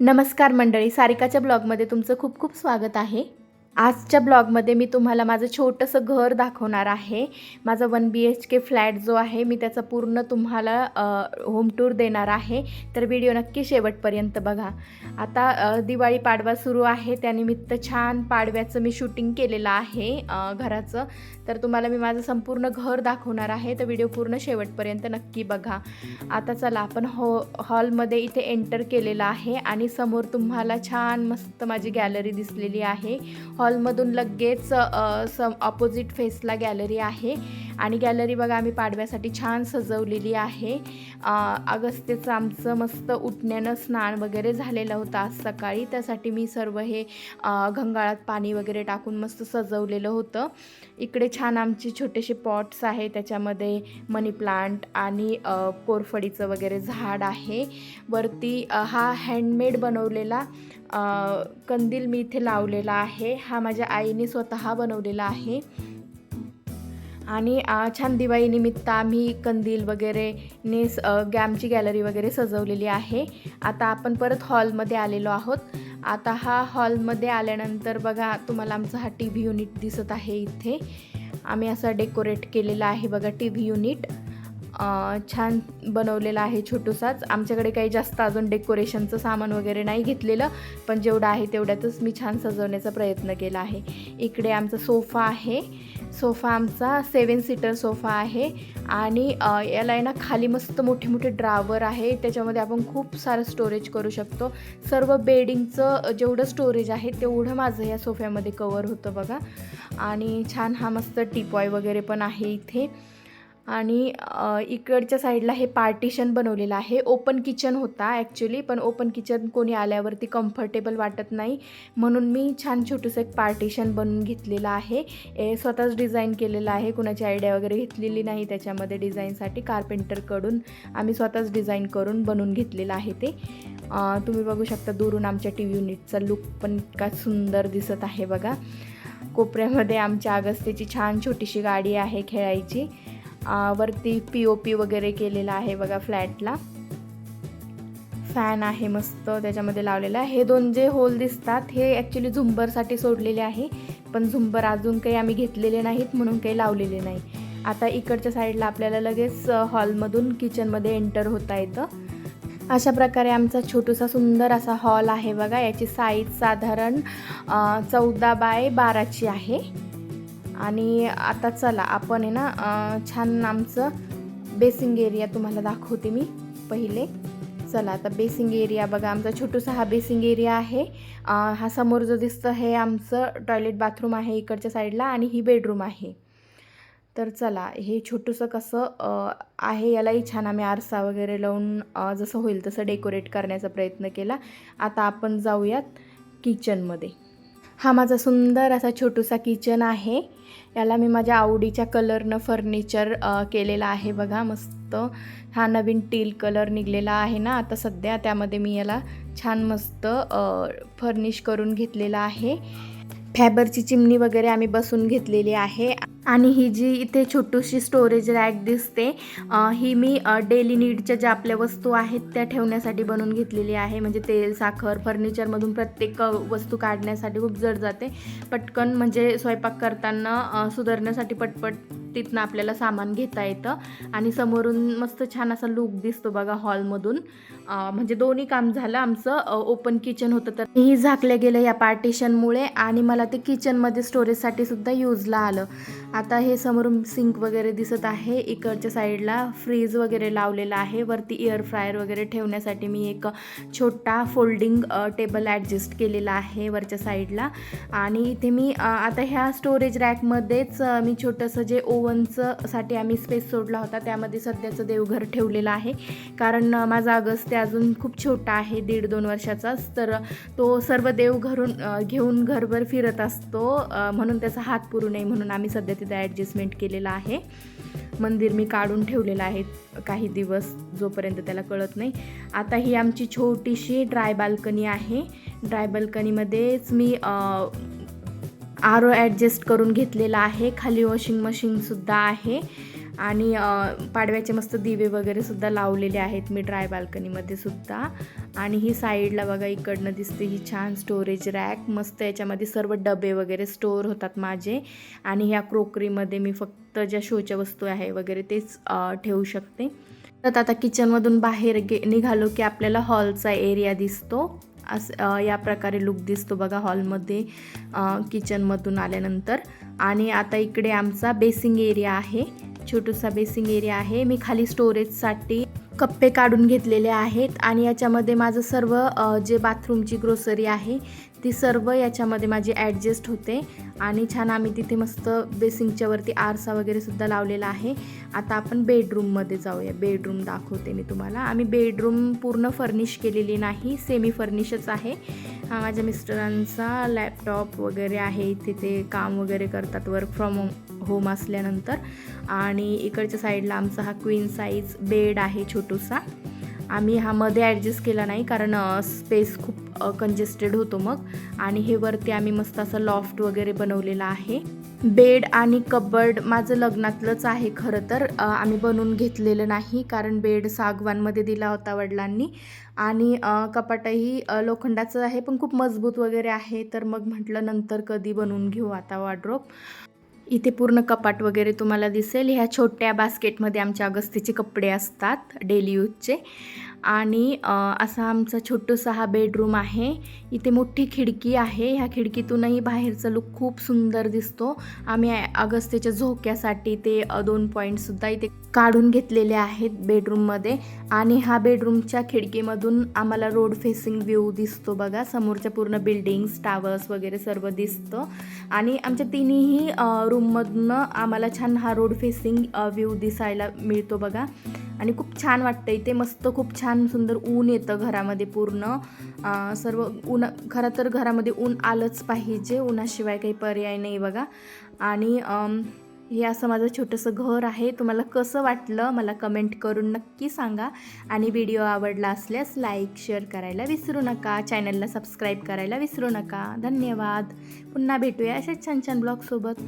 नमस्कार मंडळी सारिकाच्या ब्लॉगमध्ये तुमचं खूप खूप स्वागत आहे. आजच्या ब्लॉगमध्ये मी तुम्हाला माझं छोटंसं घर दाखवणार आहे. माझा one B H K flat जो आहे मी त्याचा पूर्ण तुम्हाला होम टूर देणार आहे. तर व्हिडिओ नक्की शेवटपर्यंत बघा. आता दिवाळी पाडवा सुरू आहे. त्यानिमित्त छान पाडव्याचं मी शूटिंग केलेलं आहे घराचं. तर तुम्हाला मी माझं संपूर्ण घर दाखवणार आहे. तर व्हिडिओ पूर्ण शेवटपर्यंत नक्की बघा. आता चला आपण हो हॉलमध्ये इथे एंटर केलेलं आहे आणि समोर तुम्हाला छान मस्त माझी गॅलरी दिसलेली आहे. हॉल हॉलमधून लगेच सम ऑपोजिट फेसला गॅलरी आहे. आणि गॅलरी बघा आम्ही पाडव्यासाठी छान सजवलेली आहे. अ, अगस्त्यचं आमचं मस्त उठण्यानं स्नान वगैरे झालेलं होतं आज सकाळी. त्यासाठी मी सर्व हे घंगाळात पाणी वगैरे टाकून मस्त सजवलेलं होतं. इकडे छान आमचे छोटेसे पॉट्स आहे त्याच्यामध्ये मनी प्लांट आणि कोरफडीचं वगैरे झाड आहे. वरती हा हँडमेड बनवलेला कंदील मी इथे लावलेला आहे. हा माझ्या आईने स्वतः बनवलेला आहे. आणि छान दिवाळीनिमित्त आम्ही कंदील वगैरे ने गॅमची गॅलरी वगैरे सजवलेली आहे. आता आपण परत हॉलमध्ये आलेलो आहोत. आता हा हॉलमध्ये आल्यानंतर बघा तुम्हाला आमचा हा टी व्ही युनिट दिसत आहे इथे. आम्ही असा डेकोरेट केलेला आहे बघा टी व्ही युनिट. छान बनवलेला आहे छोटूसाच. आमच्याकडे काही जास्त अजून डेकोरेशनचं सामान वगैरे नाही घेतलेलं पण जेवढं आहे तेवढ्यातच मी छान सजवण्याचा प्रयत्न केला आहे. इकडे आमचा सोफा आहे. सोफा आमचा सेवन सीटर सोफा आहे. आणि याला आहे ना खाली मस्त मोठे मोठे ड्रावर आहे. त्याच्यामध्ये आपण खूप सारं स्टोरेज करू शकतो. सर्व बेडिंगचं जेवढं स्टोरेज आहे तेवढं माझं या सोफ्यामध्ये कवर होतं बघा. आणि छान हा मस्त टिपॉय वगैरे पण आहे इथे. आणि इकडच्या साईडला हे पार्टिशन बनवलेलं आहे. ओपन किचन होता ॲक्च्युली पण ओपन किचन कोणी आल्यावरती कम्फर्टेबल वाटत नाही. म्हणून मी छान छोटंसं एक पार्टिशन बनवून घेतलेलं आहे. स्वतःच डिझाईन केलेलं आहे. कुणाची आयडिया वगैरे घेतलेली नाही त्याच्यामध्ये डिझाईनसाठी. कार्पेंटरकडून आम्ही स्वतःच डिझाईन करून बनवून घेतलेलं आहे ते. तुम्ही बघू शकता दुरून आमच्या टी व्ही युनिटचा लुक पण इतका सुंदर दिसत आहे बघा. कोपऱ्यामध्ये आमच्या अगस्त्याची छान छोटीशी गाडी आहे खेळायची. वरती पी ओ पी वगैरे केलेला आहे बघा फ्लॅटला. फॅन आहे मस्त त्याच्यामध्ये लावलेला हे दोन जे होल दिसतात हे ॲक्च्युली झुंबरसाठी सोडलेले आहे. पण झुंबर अजून काही आम्ही घेतलेले नाहीत म्हणून काही लावलेले नाही. आता इकडच्या साईडला आपल्याला लगेच हॉलमधून किचनमध्ये एंटर होता येतं. अशा प्रकारे आमचा छोटूसा सुंदर असा हॉल आहे बघा. याची साईज साधारण चौदा बाय बाराची आहे. आणि आता चला आपण आहे ना छान आमचं बेसिंग एरिया तुम्हाला दाखवते मी पहिले. चला आता बेसिंग एरिया बघा आमचा छोटूसा हा बेसिंग एरिया आहे. हा समोर जो दिसतं हे आमचं टॉयलेट बाथरूम आहे इकडच्या साईडला आणि ही बेडरूम आहे. तर चला हे छोटूसं कसं आहे यालाही छान आम्ही आरसा वगैरे लावून जसं होईल तसं डेकोरेट करण्याचा प्रयत्न केला. आता आपण जाऊयात किचनमध्ये हा माझा सुंदर असा छोटूसा किचन आहे. याला मी माझ्या आवडीच्या कलरनं फर्निचर केलेलं आहे बघा मस्त. हा नवीन टील कलर निघलेला आहे ना. आता सध्या त्यामध्ये मी याला छान मस्त फर्निश करून घेतलेला आहे. फॅबरची चिमणी वगैरे आम्ही बसून घेतलेली आहे. आणि ही जी इथे छोटीशी स्टोरेज रॅक दिसते ही मी डेली नीडच्या ज्या आपल्या वस्तू आहेत त्या ठेवण्यासाठी बनवून घेतलेली आहे. म्हणजे तेल साखर फर्निचरमधून प्रत्येक वस्तू काढण्यासाठी खूप जड जाते. पटकन म्हणजे स्वयंपाक करताना सुधारण्यासाठी पटपट तिथनं आपल्याला सामान घेता येतं. आणि समोरून मस्त छान असा लुक दिसतो बघा हॉलमधून म्हणजे दोन्ही काम झालं. आमचं ओपन किचन होतं तर तेही झाकलं गेलं या पार्टिशनमुळे आणि मला ते किचनमध्ये स्टोरेजसाठी सुद्धा यूजला आलं. आता हे समोरून सिंक वगैरे दिसत आहे. इकडच्या साईडला फ्रीज वगैरे लावलेला आहे. वरती एअर फ्रायर वगैरे ठेवण्यासाठी मी एक छोटा फोल्डिंग टेबल ॲडजस्ट केलेला आहे वरच्या साईडला. आणि इथे मी आता ह्या स्टोरेज रॅकमध्येच मी छोटंसं जे ओव्हनचं साठी आम्ही स्पेस सोडला होता त्यामध्ये सध्याचं देवघर ठेवलेलं आहे. कारण माझा माझा ते अजून खूप छोटा आहे दीड दोन वर्षाचाच तर तो सर्व देव घरून घेऊन घरभर फिरत असतो म्हणून त्याचा हात पुरू नये म्हणून आम्ही सध्या तिथं ॲडजस्टमेंट केलेलं आहे. मंदिर मी काढून ठेवलेलं आहे काही दिवस जोपर्यंत त्याला कळत नाही. आता ही आमची छोटीशी ड्राय बाल्कनी आहे. ड्राय बाल्कनीमध्येच मी आर ओ ॲडजस्ट करून घेतलेला आहे. खाली वॉशिंग मशीनसुद्धा आहे. आणि पाडव्याचे मस्त दिवे वगैरे सुद्धा लावलेले आहेत मी ड्राय बाल्कनीमध्ये सुद्धा. आणि ही साईडला बघा इकडनं दिसते ही छान स्टोरेज रॅक मस्त याच्यामध्ये सर्व डबे वगैरे स्टोअर होतात माझे. आणि ह्या क्रोकरीमध्ये मी फक्त ज्या शोच्या वस्तू आहे वगैरे तेच ठेवू शकते. तर आता किचनमधून बाहेर गे निघालो की आपल्याला हॉलचा एरिया दिसतो. असं या प्रकारे लुक दिसतो बघा हॉलमध्ये किचनमधून आल्यानंतर. आणि आता इकडे आमचा बेसिंग एरिया आहे. छोटूसा बेसिंग एरिया आहे. मी खाली स्टोरेजसाठी कप्पे काढून घेतलेले आहेत आणि याच्यामध्ये माझं सर्व जे बाथरूमची ग्रोसरी आहे ती सर्व याच्यामध्ये माझी ॲडजस्ट होते. आणि छान आम्ही तिथे मस्त बेसिंगच्या वरती आरसा वगैरे सुद्धा लावलेला आहे. आता आपण बेडरूममध्ये जाऊया. बेडरूम दाखवते मी तुम्हाला. आम्ही बेडरूम पूर्ण फर्निश केलेली नाही सेमी फर्निशच आहे. माझ्या मिस्टरांचा लॅपटॉप वगैरे आहे. इथे ते काम वगैरे करतात वर्क फ्रॉम होम होम असल्यानंतर आणि इकडच्या साईडला आमचा हा क्वीन साईज बेड आहे छोटूसा. आम्ही हा मध्ये ॲडजस्ट केला नाही कारण स्पेस खूप कंजेस्टेड होतो मग. आणि हे वरती आम्ही मस्त असं लॉफ्ट वगैरे बनवलेला आहे. बेड आणि कबर्ड माझं लग्नातलंच आहे खरं तर. आम्ही बनवून घेतलेलं नाही कारण बेड सागवानमध्ये दिला होता वडिलांनी. आणि कपाटही लोखंडाचं आहे पण खूप मजबूत वगैरे आहे. तर मग म्हटलं नंतर कधी बनवून घेऊ आता वॉड्रोप इथे पूर्ण कपाट वगैरे तुम्हाला दिसेल. ह्या छोट्या बास्केटमध्ये आमच्या अगस्तीचे कपडे असतात डेली यूजचे. आणि असा आमचा छोटूसा हा बेडरूम आहे. इथे मोठी खिडकी आहे. ह्या खिडकीतूनही बाहेरचा लुक खूप सुंदर दिसतो. आम्ही अगस्तीच्या झोक्यासाठी ते दोन पॉईंटसुद्धा इथे काढून घेतलेले आहेत बेडरूममध्ये आणि हा बेडरूमच्या खिडकीमधून आम्हाला रोड फेसिंग व्ह्यू दिसतो बघा. समोरच्या पूर्ण बिल्डिंग्स टावर्स वगैरे सर्व दिसतं. आणि आमच्या तिन्ही रूममधनं आम्हाला छान हा रोड फेसिंग व्ह्यू दिसायला मिळतो बघा. आणि खूप छान वाटतं. इथे मस्त खूप छान सुंदर ऊन येतं घरामध्ये पूर्ण. सर्व ऊन खरं तर घरामध्ये ऊन आलंच पाहिजे. उन्हाशिवाय काही पर्याय नाही बघा. आणि हे असं माझं छोटंसं घर आहे. तुम्हाला कसं वाटलं मला कमेंट करून नक्की सांगा. आणि व्हिडिओ आवडला असल्यास लाईक शेअर करायला विसरू नका. चॅनलला सबस्क्राईब करायला विसरू नका. धन्यवाद. पुन्हा भेटूया अशाच छान छान ब्लॉगसोबत.